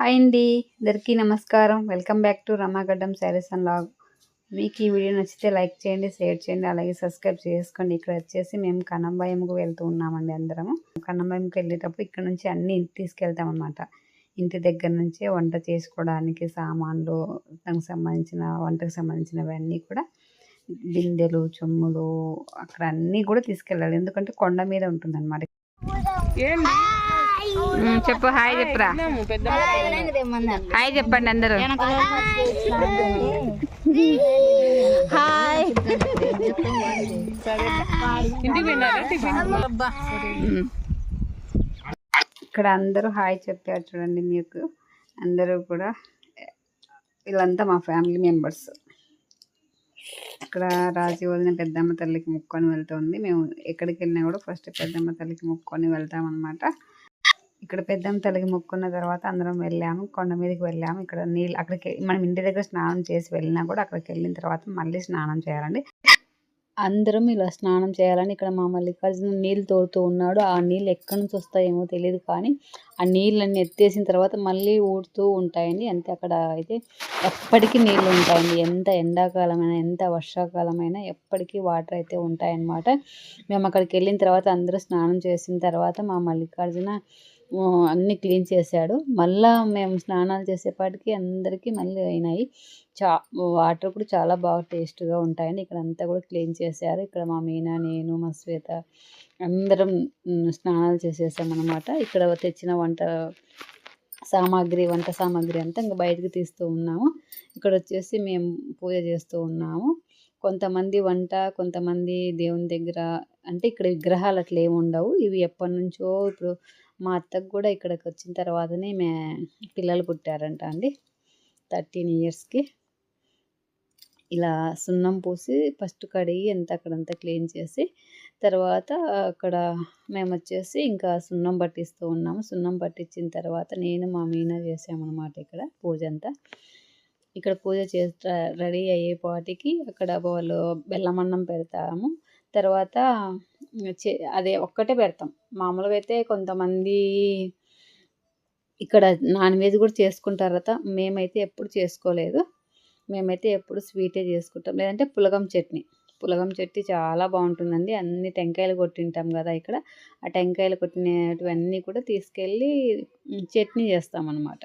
Hi అండి. అందరికీ నమస్కారం. Welcome back to Ramagaddam sarees and log. మీకు ఈ వీడియో నచ్చితే లైక్ చేయండి షేర్ చేయండి అలాగే సబ్స్క్రైబ్ చేసుకోండి. ఇక్కడ వచ్చేసి మేము కన్నంబాయంకు వెళ్తూ ఉన్నామండి అందరము. కన్నంబాయంకి వెళ్ళేటప్పుడు ఇక్కడ నుంచి అన్ని తీసుకెళ్తామన్నమాట. ఇంటి దగ్గర నుంచే వంట చేసుకోవడానికి సామాన్లు దానికి సంబంధించిన వంటకు సంబంధించినవన్నీ కూడా బిందెలు చెమ్ములు అక్కడ అన్నీ కూడా తీసుకెళ్ళాలి. ఎందుకంటే కొండ మీద ఉంటుంది అనమాట చెప్పు హాయ్ చెప్పురా. హాయ్ చెప్పండి అందరూ. హాయ్. ఇక్కడ అందరూ హాయ్ చెప్పారు చూడండి మీకు. అందరూ కూడా వీళ్ళంతా మా ఫ్యామిలీ మెంబర్స్. ఇక్కడ రాజీ వదిన పెద్దమ్మ తల్లికి ముక్కొని వెళ్తుంది. మేము ఎక్కడికి వెళ్ళినా కూడా ఫస్ట్ పెద్దమ్మ తల్లికి ముక్కొని వెళ్తాం అనమాట ఇక్కడ పెద్దం తల్లికి మొక్కున్న తర్వాత అందరం వెళ్ళాము కొండ మీదకి వెళ్ళాము. ఇక్కడ నీళ్ళు అక్కడికి మనం ఇంటి దగ్గర స్నానం చేసి వెళ్ళినా కూడా అక్కడికి వెళ్ళిన తర్వాత మళ్ళీ స్నానం చేయాలండి. అందరం ఇలా స్నానం చేయాలని ఇక్కడ మా మల్లికార్జున నీళ్ళు తోడుతూ ఉన్నాడు. ఆ నీళ్ళు ఎక్కడి నుంచి వస్తాయేమో తెలియదు కానీ ఆ నీళ్ళన్నీ ఎత్తేసిన తర్వాత మళ్ళీ ఊడుతూ ఉంటాయండి. అంతే అక్కడ అయితే ఎప్పటికీ నీళ్ళు ఉంటాయండి. ఎంత ఎండాకాలమైనా ఎంత వర్షాకాలమైనా ఎప్పటికీ వాటర్ అయితే ఉంటాయన్నమాట. మేము అక్కడికి వెళ్ళిన తర్వాత అందరూ స్నానం చేసిన తర్వాత మా మల్లికార్జున అన్నీ క్లీన్ చేశాడు మళ్ళా మేము స్నానాలు చేసేపాటికి అందరికీ మళ్ళీ అయినాయి. చా వాటర్ కూడా చాలా బాగా టేస్ట్గా ఉంటాయని ఇక్కడ అంతా కూడా క్లీన్ చేశారు. ఇక్కడ మా మీనా నేను మా శ్వేత అందరం స్నానాలు చేసేసామన్నమాట. అనమాట ఇక్కడ తెచ్చిన వంట సామాగ్రి వంట సామాగ్రి అంతా ఇంకా బయటకు తీస్తూ ఉన్నాము. ఇక్కడ వచ్చేసి మేము పూజ చేస్తూ ఉన్నాము. కొంతమంది వంట కొంతమంది దేవుని దగ్గర అంటే ఇక్కడ విగ్రహాలు అట్లా ఏమి ఉండవు. ఇవి ఎప్పటి నుంచో ఇప్పుడు మా అత్తకు కూడా ఇక్కడికి వచ్చిన తర్వాతనే మే పిల్లలు పుట్టారంట అండి. థర్టీన్ ఇయర్స్కి ఇలా సున్నం పూసి ఫస్ట్ కడిగి ఎంత అక్కడంతా క్లీన్ చేసి తర్వాత అక్కడ మేము వచ్చేసి ఇంకా సున్నం పట్టిస్తూ ఉన్నాము. సున్నం పట్టించిన తర్వాత నేను మా మీనా చేసామన్నమాట ఇక్కడ పూజ అంతా. ఇక్కడ పూజ చేస్తా రెడీ అయ్యే పాటికి అక్కడ వాళ్ళు బెల్లమన్నం పెడతాము. తర్వాత అదే ఒక్కటే పెడతాం. మామూలుగా అయితే కొంతమంది ఇక్కడ నాన్ వెజ్ కూడా చేసుకుంటారట మేమైతే ఎప్పుడు చేసుకోలేదు. మేమైతే ఎప్పుడు స్వీటే చేసుకుంటాం. లేదంటే పులగం చట్నీ. పులగం చట్నీ చాలా బాగుంటుందండి. అన్ని టెంకాయలు కొట్టింటాం కదా ఇక్కడ. ఆ టెంకాయలు కొట్టినటువన్నీ కూడా తీసుకెళ్ళి చట్నీ చేస్తామన్నమాట.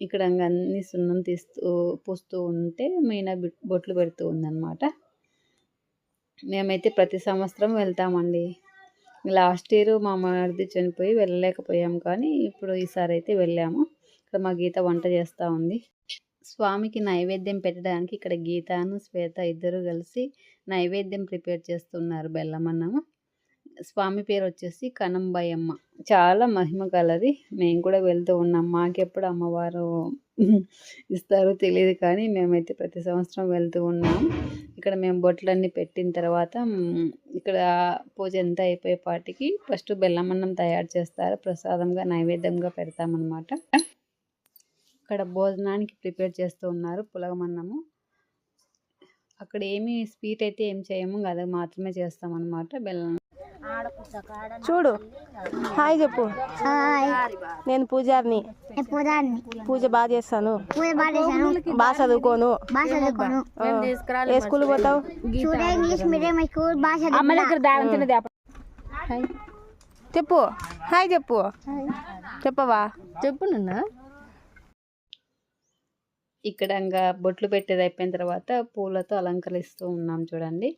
ఇక్కడ ఇంక అన్ని సున్నం తీస్తూ పూస్తూ ఉంటే మీనా బొట్లు పెడుతూ ఉందన్నమాట. మేమైతే ప్రతి సంవత్సరం వెళ్తామండి. లాస్ట్ ఇయర్ మా మరిది చనిపోయి వెళ్ళలేకపోయాము కానీ ఇప్పుడు ఈసారి అయితే వెళ్ళాము. ఇక్కడ మా గీత వంట చేస్తూ ఉంది. స్వామికి నైవేద్యం పెట్టడానికి ఇక్కడ గీతాను శ్వేత ఇద్దరు కలిసి నైవేద్యం ప్రిపేర్ చేస్తున్నారు బెల్లం అన్నము స్వామి పేరు వచ్చేసి కనంబయ్యమ్మ చాలా మహిమ కలది మేము కూడా వెళ్తూ ఉన్నాం. మాకెప్పుడు అమ్మవారు ఇస్తారో తెలియదు కానీ మేమైతే ప్రతి సంవత్సరం వెళ్తూ ఉన్నాం. ఇక్కడ మేము బొట్లన్నీ పెట్టిన తర్వాత ఇక్కడ పూజ ఎంత అయిపోయేపాటికి ఫస్ట్ బెల్లమన్నం తయారు చేస్తారు. ప్రసాదంగా నైవేద్యంగా పెడతామన్నమాట. ఇక్కడ భోజనానికి ప్రిపేర్ చేస్తూ ఉన్నారు పులగమన్నము. అక్కడ ఏమి స్వీట్ అయితే ఏం చేయము. అది మాత్రమే చేస్తామన్నమాట బెల్లం చూడు. హాయ్ చెప్పు. నేను పూజారిని. పూజారిని? పూజ బాగా చేస్తాను. పూజ బాగా చదువుకోను. బాగా చదువుకోను. ఆ, ఏ స్కూల్ పోతావు. చెప్పు. హాయ్ చెప్పు. చెప్పవా? చెప్పు నిన్న. ఇక్కడ ఇంకా బొట్లు పెట్టేది అయిపోయిన తర్వాత పూలతో అలంకరిస్తూ ఉన్నాం చూడండి.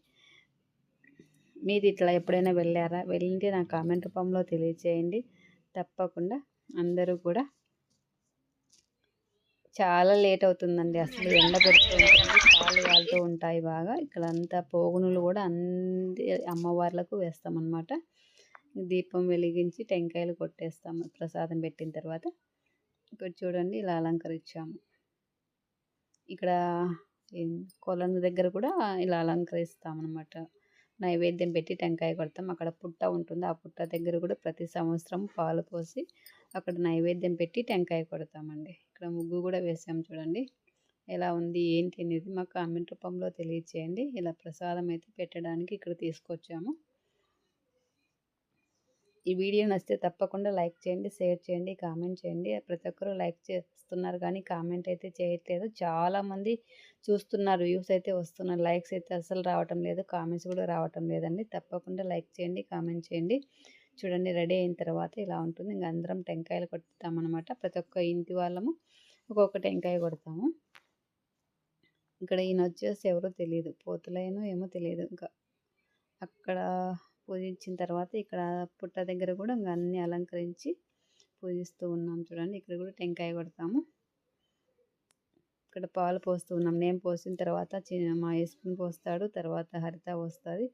మీరు ఇట్లా ఎప్పుడైనా వెళ్ళారా? వెళ్ళింటే నా కామెంట్ రూపంలో తెలియచేయండి. తప్పకుండా అందరూ కూడా చాలా లేట్ అవుతుందండి. అసలు ఎండ పెడుతూ ఉంటుంది కాళ్ళు కాలుతూ ఉంటాయి బాగా. ఇక్కడ అంతా పోగునులు కూడా అంది అమ్మవార్లకు వేస్తామన్నమాట. దీపం వెలిగించి టెంకాయలు కొట్టేస్తాము. ప్రసాదం పెట్టిన తర్వాత ఇక్కడ చూడండి ఇలా అలంకరించాము. ఇక్కడ కొలను దగ్గర కూడా ఇలా అలంకరిస్తాం అనమాట నైవేద్యం పెట్టి టెంకాయ కొడతాం. అక్కడ పుట్ట ఉంటుంది. ఆ పుట్ట దగ్గర కూడా ప్రతి సంవత్సరం పాలు పోసి అక్కడ నైవేద్యం పెట్టి టెంకాయ కొడతామండి. ఇక్కడ ముగ్గు కూడా వేసాం చూడండి. ఎలా ఉంది? ఏంటి అనేది మాకు కామెంట్ రూపంలో తెలియచేయండి. ఇలా ప్రసాదం అయితే పెట్టడానికి ఇక్కడ తీసుకొచ్చాము. ఈ వీడియో నచ్చితే తప్పకుండా లైక్ చేయండి షేర్ చేయండి కామెంట్ చేయండి. ప్రతి ఒక్కరూ లైక్ వస్తున్నారు కానీ కామెంట్ అయితే చేయట్లేదు. చాలామంది చూస్తున్నారు వ్యూస్ అయితే వస్తున్నారు లైక్స్ అయితే అసలు రావటం లేదు. కామెంట్స్ కూడా రావటం లేదండి. తప్పకుండా లైక్ చేయండి కామెంట్ చేయండి. చూడండి రెడీ అయిన తర్వాత ఇలా ఉంటుంది. ఇంకా అందరం టెంకాయలు కొడతామన్నమాట ప్రతి ఒక్క ఇంటి వాళ్ళము ఒక్కొక్క టెంకాయ కొడతాము. ఇక్కడ ఈయన వచ్చేసి ఎవరో తెలియదు పోతులైనో ఏమో తెలియదు ఇంకా అక్కడ పూజించిన తర్వాత ఇక్కడ పుట్ట దగ్గర కూడా ఇంకా అన్నీ అలంకరించి పూజిస్తూ ఉన్నాం చూడండి. ఇక్కడ కూడా టెంకాయ కొడతాము. ఇక్కడ పాలు పోస్తూ ఉన్నాం. నేను పోసిన తర్వాత చి- మా యశ్విన్ పోస్తాడు తర్వాత హరిత పోస్తుంది.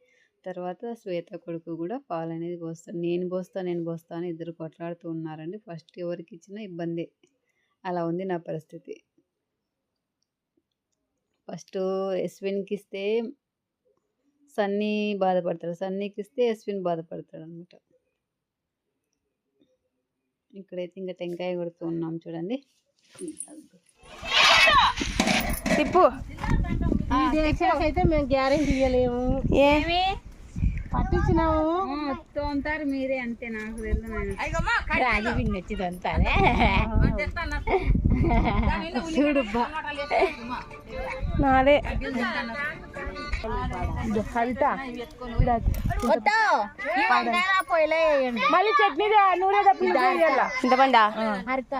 తర్వాత శ్వేత కొడుకు కూడా పాలు అనేది పోస్తాడు. నేను పోస్తా నేను పోస్తాను ఇద్దరు కొట్లాడుతూ ఉన్నారండి. ఫస్ట్ ఎవరికి ఇచ్చినా ఇబ్బంది. అలా ఉంది నా పరిస్థితి. ఫస్ట్ యశ్విన్కి ఇస్తే సన్నీ బాధపడతాడు. సన్నీకి ఇస్తే యశ్విన్ బాధపడతాడు అనమాట ఇక్కడైతే ఇంకా టెంకాయ కొడుతూ ఉన్నాం చూడండి. తిప్పు. అయితే మేము గ్యారెంటీ ఇవ్వలేము ఏ? పట్టించినాము. తోంతారు మీరే అంతే నాకు తెలియదు రాగి పిండి వచ్చింది అంతానే చూడుబ్బా నాదే. పోయిలే మళ్ళీ చట్నీ నూనె చింతపండా హరిత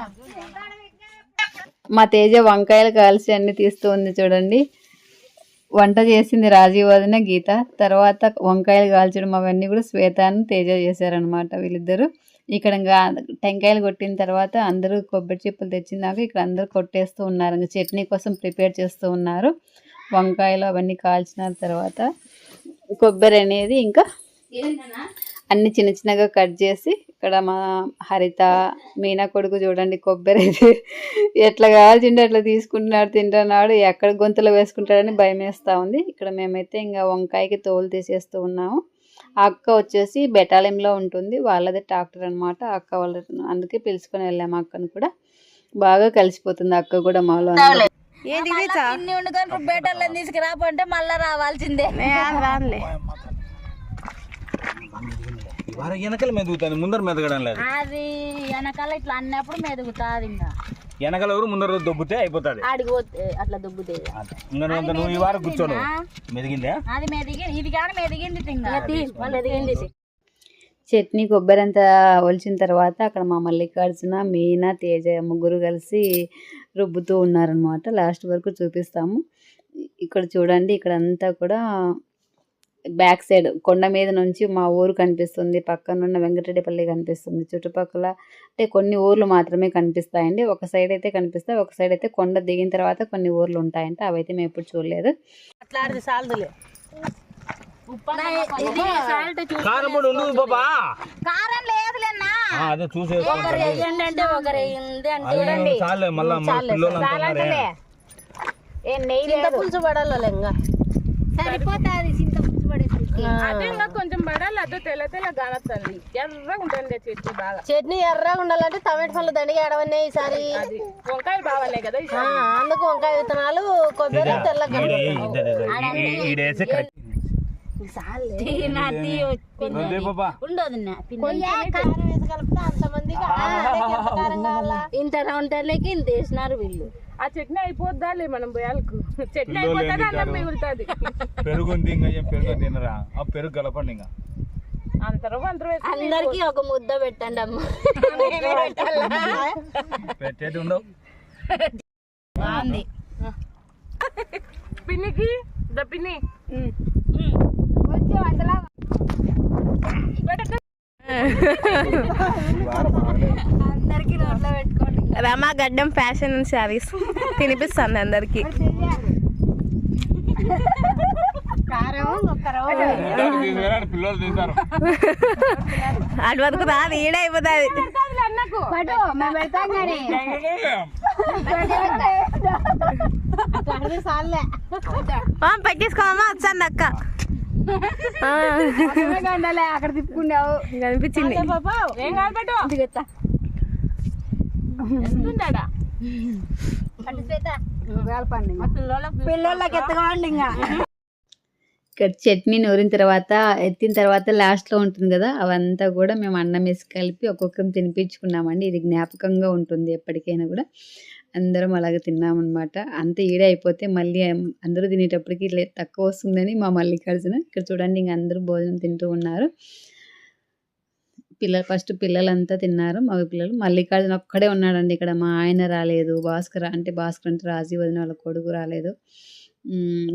మా తేజ వంకాయలు కాల్చి అన్ని తీస్తూ ఉంది చూడండి. వంట చేసింది రాజీవ్ వదిన గీత. తర్వాత వంకాయలు కాల్చడం అవన్నీ కూడా శ్వేతాను తేజ చేశారనమాట వీళ్ళిద్దరు. ఇక్కడ ఇంకా టెంకాయలు కొట్టిన తర్వాత అందరూ కొబ్బరి చిప్పలు తెచ్చినాక ఇక్కడ అందరూ కొట్టేస్తూ ఉన్నారు. ఇంకా చట్నీ కోసం ప్రిపేర్ చేస్తూ ఉన్నారు. వంకాయలు అవన్నీ కాల్చిన తర్వాత కొబ్బరి అనేది ఇంకా అన్ని చిన్న చిన్నగా కట్ చేసి ఇక్కడ మా హరిత మీనా కొడుకు చూడండి కొబ్బరి అయితే ఎట్లా కావాల్సింటే అట్లా తీసుకుంటున్నాడు తింటున్నాడు ఎక్కడ గొంతులో వేసుకుంటాడని భయం వేస్తూ ఉంది. ఇక్కడ మేమైతే ఇంకా వంకాయకి తోలు తీసేస్తూ ఉన్నాము. ఆ అక్క వచ్చేసి బెటాలియంలో ఉంటుంది వాళ్ళది ట్రాక్టర్ అనమాట అక్క వాళ్ళ అందుకే పిలుచుకొని వెళ్ళాము అక్కను కూడా. బాగా కలిసిపోతుంది అక్క కూడా మాలో ఏంటి తెచ్చా ఇన్ని వండుకొని బేటర్లను తీసుకురాపంటే మళ్ళా రావాల్సిందే. రానులే. వారు వెనకలు మెదుగుతాను ముందర మెదగడం లేదు. అది వెనకాల ఇట్లా అన్నప్పుడు మెదుగుతాది ఇంకా వెనకల ఎవరు ముందర దొబ్బితే అయిపోతుంది. ఆడికి పోతే అట్లా దుబ్బుతే. ఇంకా నువ్వు ఈ వారం కూర్చోను. మెదిగిందే? అది మెదిగి ఇది కానీ మెదిగింది ఇంకా మెదిగింది. చట్నీ కొబ్బరి అంతా ఒలిచిన తర్వాత అక్కడ మా మల్లికార్జున మీనా తేజ ముగ్గురు కలిసి రుబ్బుతూ ఉన్నారనమాట లాస్ట్ వరకు చూపిస్తాము. ఇక్కడ చూడండి ఇక్కడ అంతా కూడా బ్యాక్ సైడ్ కొండ మీద నుంచి మా ఊరు కనిపిస్తుంది. పక్కనున్న వెంకటరెడ్డిపల్లి కనిపిస్తుంది. చుట్టుపక్కల అంటే కొన్ని ఊర్లు మాత్రమే కనిపిస్తాయండి. ఒక సైడ్ అయితే కనిపిస్తాయి ఒక సైడ్ అయితే కొండ దిగిన తర్వాత కొన్ని ఊర్లు ఉంటాయంటే. అవైతే మేము ఎప్పుడు చూడలేదు. అట్లా కారం పొడి ఉండదు బాబా కారం లేదులేనా అదే ఒకరు అది చాలే మళ్ళా మన పిల్లలు అంటున్నారే ఏం నెయ్యి చింత పులుసు పడాలి ఇంకా సరిపోతుంది చింత పులుసు పడేసి అదే ఇంకా కొంచెం పడాలి అదే తెల్ల తెల్ల కానొస్తుంది ఎర్రగా ఉంటుంది చెట్టు బాగా చట్నీ ఎర్రగా ఉండాలంటే టమాటా పళ్ళు దండిగా ఆడవన్నీ ఈసారి వంకాయలు బాగాలే కదా అందుకు వంకాయ విత్తనాలు కొబ్బరి తెల్లగా అంతమందికి కారం కావాలా? ఇంత ఇంత వేసినారు వీళ్ళు. ఆ చట్నీ అయిపోద్దాలే మనం పోయాలకు. చట్నీ అయిపోతుంది అన్నం మిగులుతుంది పెరుగు ఉంది ఇంకా ఏం పెరుగు తినరా? ఆ పెరుగు కలపండి ఇంకా. అంతరం అందరూ వేసి అందరికి ఒక ముద్ద పెట్టండి అమ్మ. పెట్టేది ఉండవు. బాగుంది. పిన్నికి ద పిన్ని. రమా గడ్డం ఫ్యాషన్ శారీస్. తినిపిస్తుంది అందరికి. అటు వరకు రాదు ఈడ అయిపోతుంది. పట్టు మేము పెడతాం కానీ. పెట్టేసుకోమా వచ్చాను అక్క. అక్కడ తిప్పుకున్నావు. కనిపించింది ఇంకా. ఇక్కడ చట్నీ నూరిన తర్వాత ఎత్తిన తర్వాత లాస్ట్లో ఉంటుంది కదా అవంతా కూడా మేము అన్నం వేసి కలిపి ఒక్కొక్కరం తినిపించుకున్నామండి. ఇది జ్ఞాపకంగా ఉంటుంది ఎప్పటికైనా కూడా. అందరం అలాగే తిన్నామన్నమాట. అంత ఈడే అయిపోతే మళ్ళీ అందరూ తినేటప్పటికి లే- తక్కువ వస్తుందని మా మల్లికార్జున ఇక్కడ చూడండి ఇంక అందరూ భోజనం తింటూ ఉన్నారు. పిల్లలు ఫస్ట్ పిల్లలంతా తిన్నారు. మగ పిల్లలు మల్లికార్జున ఒక్కడే ఉన్నాడండి ఇక్కడ. మా ఆయన రాలేదు. భాస్కర్ అంటే భాస్కర్ అంటే రాజీ వదిన వాళ్ళ కొడుకు రాలేదు.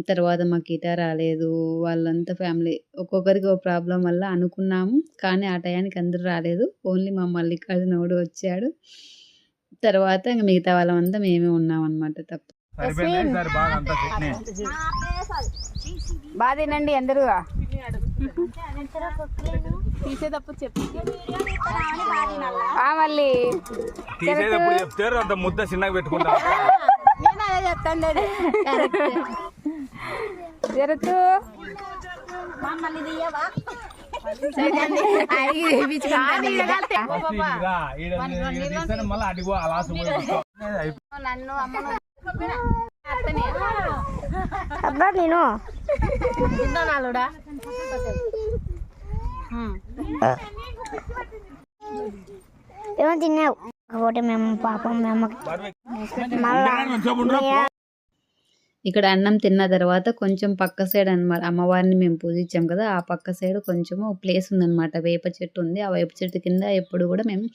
తర్వాత మా కిటా రాలేదు. వాళ్ళంతా ఫ్యామిలీ ఒక్కొక్కరికి ఒక ప్రాబ్లం వల్ల అనుకున్నాము. కానీ ఆ టయానికి అందరూ రాలేదు. ఓన్లీ మా మల్లికార్జునవుడు వచ్చాడు. తర్వాత ఇంక మిగతా వాళ్ళమంతా మేమే ఉన్నాం అనమాట తప్ప బాగా అంతా తినండి అందరూ. తీసేటప్పుడు చెప్పు. మళ్ళీ. తీసేటప్పుడు అంత ముద్ద చిన్నగా పెట్టుకుంటా నేను అదే చెప్తాను ఈడ ఈడ తీస్తాను, మళ్ళీ అడిగో అలా నన్ను అమ్మను అబ్బా నేను నాలుడా ఏమో తిన్నావు. కాకపోతే మేము పాపం మేము మళ్ళా ఇక్కడ అన్నం తిన్న తర్వాత కొంచెం పక్క సైడ్ అన్నమాట. అమ్మవారిని మేము పూజించాం కదా ఆ పక్క సైడ్ కొంచెము ప్లేస్ ఉందన్నమాట. వేప చెట్టు ఉంది. ఆ వేప చెట్టు కింద ఎప్పుడు కూడా మేము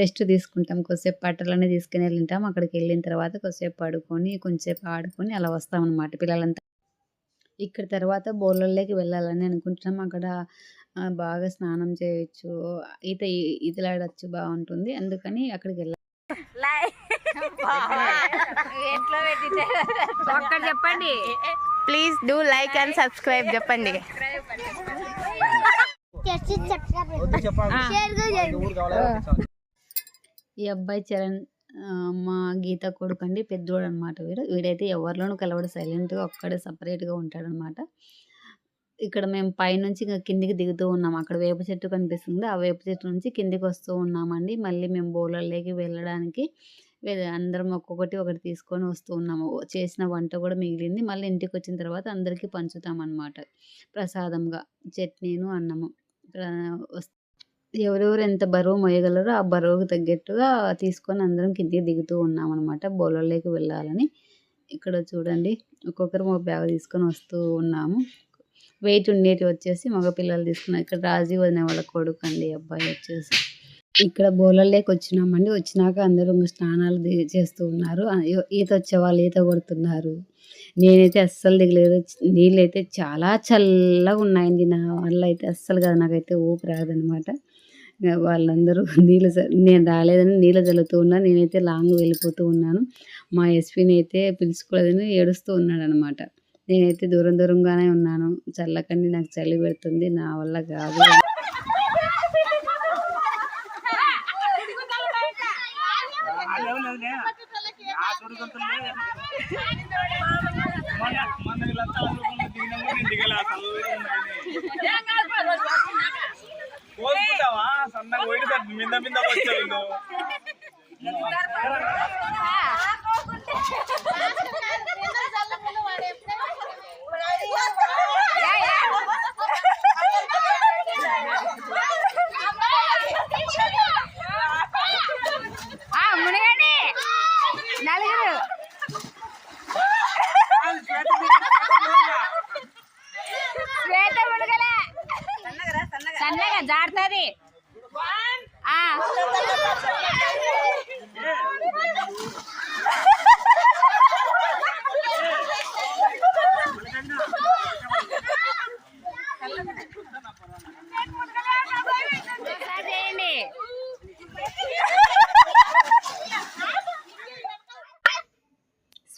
రెస్ట్ తీసుకుంటాం. కొద్దిసేపు పట్టలనే తీసుకుని వెళ్ళింటాం. అక్కడికి వెళ్ళిన తర్వాత కొద్దిసేపు పడుకొని కొంచెంసేపు ఆడుకొని అలా వస్తాం అనమాట పిల్లలంతా. ఇక్కడ తర్వాత బోర్లలోకి వెళ్ళాలని అనుకుంటున్నాం. అక్కడ బాగా స్నానం చేయొచ్చు. ఈత ఈతలాడచ్చు బాగుంటుంది. అందుకని అక్కడికి వెళ్ళాలి ఒక్కడ చెప్పండి. Please do like and subscribe చెప్పండి. ఈ అబ్బాయి చరణ్ మా గీత కొడుకు అండి పెద్దోడు అనమాట వీడు. వీడైతే ఎవరిలోనూ కలవడు సైలెంట్గా ఒక్కడే సపరేట్గా ఉంటాడనమాట ఇక్కడ మేము పైనుంచి ఇంకా కిందికి దిగుతూ ఉన్నాం. అక్కడ వేప చెట్టు కనిపిస్తుంది. ఆ వేప చెట్టు నుంచి కిందికి వస్తూ ఉన్నామండి. మళ్ళీ మేము బోలర్లోకి వెళ్ళడానికి అందరం ఒక్కొక్కటి ఒకటి తీసుకొని వస్తూ ఉన్నాము. చేసిన వంట కూడా మిగిలింది. మళ్ళీ ఇంటికి వచ్చిన తర్వాత అందరికీ పంచుతామన్నమాట. ప్రసాదంగా. చట్నీను అన్నము. ఎవరెవరు ఎంత బరువు మోయగలరో ఆ బరువుకు తగ్గట్టుగా తీసుకొని అందరం కిందికి దిగుతూ ఉన్నాం అనమాట బోలర్లోకి వెళ్ళాలని. ఇక్కడ చూడండి. ఒక్కొక్కరు మా బ్యాగ్ తీసుకొని వస్తూ ఉన్నాము. వెయిట్ ఉండేటి వచ్చేసి మగపిల్లలు తీసుకున్నారు ఇక్కడ రాజీ వదిన వాళ్ళ కొడుకు అండి. అబ్బాయి వచ్చేసి. ఇక్కడ బోలర్లోకి వచ్చినామండి. వచ్చినాక అందరూ ఇంకా స్నానాలు చేస్తూ ఉన్నారు. ఈత వచ్చే వాళ్ళు ఈత కొడుతున్నారు. నేనైతే అస్సలు దిగలేదు. నీళ్ళు అయితే చాలా చల్లగా ఉన్నాయండి నా వల్ల అయితే. అస్సలు కాదు నాకైతే ఊపి రాదనమాట. వాళ్ళందరూ నీళ్ళు చ- నేను రాలేదని నీళ్ళు చల్లుతూ ఉన్నా. నేనైతే లాంగ్ వెళ్ళిపోతూ ఉన్నాను. మా ఎస్పీని అయితే పిలుచుకోలేదని ఏడుస్తూ ఉన్నాడు అనమాట నేనైతే దూరం దూరంగానే ఉన్నాను. చల్లకండి నాకు చలి పెడుతుంది. నా వల్ల కాదు. మన కోసుకుంటావా సన్నగా పోయి సార్ మింద మింద వచ్చావు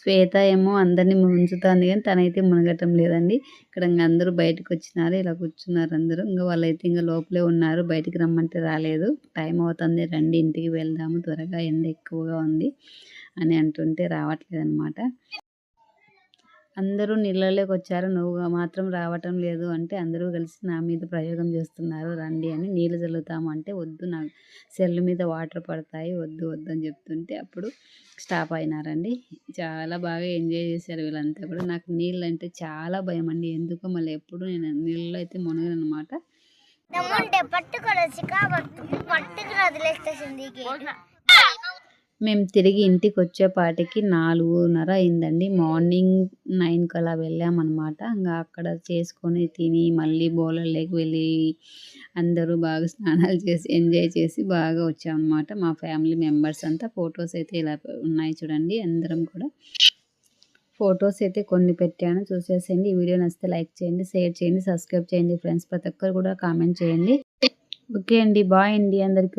శ్వేత ఏమో అందరినీ ముంచుతుంది కానీ తనైతే మునగటం లేదండి. ఇక్కడ ఇంకా అందరూ బయటకు వచ్చినారు ఇలా కూర్చున్నారు అందరూ. ఇంకా వాళ్ళైతే ఇంకా లోపలే ఉన్నారు బయటికి రమ్మంటే రాలేదు. టైం అవుతుంది రండి ఇంటికి వెళ్దాము త్వరగా ఎండ ఎక్కువగా ఉంది అని అంటుంటే రావట్లేదు అనమాట అందరూ నీళ్ళలోకి వచ్చారు నువ్వు మాత్రం రావటం లేదు అంటే అందరూ కలిసి నా మీద ప్రయోగం చేస్తున్నారు రండి అని నీళ్ళు చల్లుతాము అంటే వద్దు నాకు సెల్ మీద వాటర్ పడతాయి వద్దు వద్దు అని చెప్తుంటే అప్పుడు స్టాప్ అయినారండి. చాలా బాగా ఎంజాయ్ చేశారు వీళ్ళంతా కూడా. నాకు నీళ్ళు అంటే చాలా భయం అండి. ఎందుకో మళ్ళీ ఎప్పుడు నేను నీళ్ళలో అయితే మునగను అనమాట దమ్ముంటే పట్టుకోలేదు చికా పట్టు పట్టుకుని వదిలేస్తుంది మేము తిరిగి ఇంటికి వచ్చేపాటికి నాలుగున్నర అయిందండి మార్నింగ్ నైన్కి అలా వెళ్ళామన్నమాట. ఇంకా అక్కడ చేసుకొని తిని మళ్ళీ బౌలర్లోకి వెళ్ళి అందరూ బాగా స్నానాలు చేసి ఎంజాయ్ చేసి బాగా వచ్చామన్నమాట. మా ఫ్యామిలీ మెంబర్స్ అంతా ఫొటోస్ అయితే ఇలా ఉన్నాయి చూడండి. అందరం కూడా ఫొటోస్ అయితే కొన్ని పెట్టాను. చూసేసేయండి. ఈ వీడియో నచ్చితే లైక్ చేయండి షేర్ చేయండి సబ్స్క్రైబ్ చేయండి. ఫ్రెండ్స్ ప్రతి ఒక్కరు కూడా కామెంట్ చేయండి. ఓకే అండి. బాయ్ అండి అందరికీ.